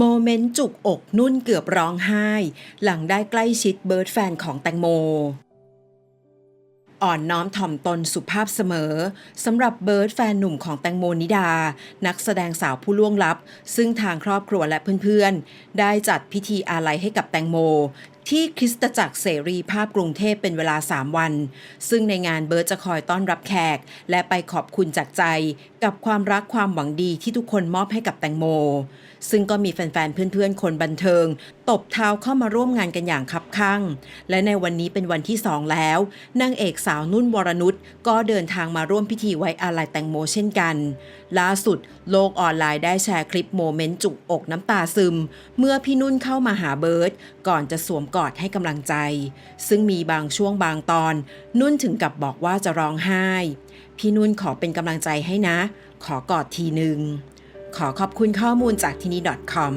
โมเมนต์จุกอกนุ่นเกือบร้องไห้ หลังได้ใกล้ชิดเบิร์ดแฟนของแตงโม อ่อนน้อมถ่อมตนสุภาพเสมอสำหรับเบิร์ดแฟนหนุ่มของแตงโมนิดา นักแสดงสาวผู้ล่วงลับ ซึ่งทางครอบครัวและเพื่อนๆ ได้จัดพิธีอาลัยให้กับแตงโม ที่คริสตจักรเสรีภาพกรุงเทพเป็นเวลา 3 วัน ซึ่งในงานเบิร์ดจะคอยต้อนรับแขก และไปขอบคุณจากใจ กับความรักความหวังดีที่ทุกคนมอบให้กับแตงโม ซึ่งก็มีแฟนๆ เพื่อนๆ คนบันเทิง ตบเท้าเข้ามาร่วมงานกันอย่างคับคั่ง และในวันนี้เป็นวันที่2แล้วนางเอกสาวนุ่นวรนุชก็เดินทางมาร่วมพิธีไว้อาลัยแตงโมเช่นกัน ล่าสุด โลกออนไลน์ได้แชร์คลิปโมเมนต์จุกอกน้ำตาซึม เมื่อพี่นุ่นเข้ามาหาเบิร์ตก่อนจะสวมกอดให้กำลังใจ ซึ่งมีบางช่วงบางตอน นุ่นถึงกับบอกว่าจะร้องไห้ พี่นุ่นขอเป็นกำลังใจให้นะ ขอกอดทีหนึ่งขอขอบคุณข้อมูลจากทีนี้ .com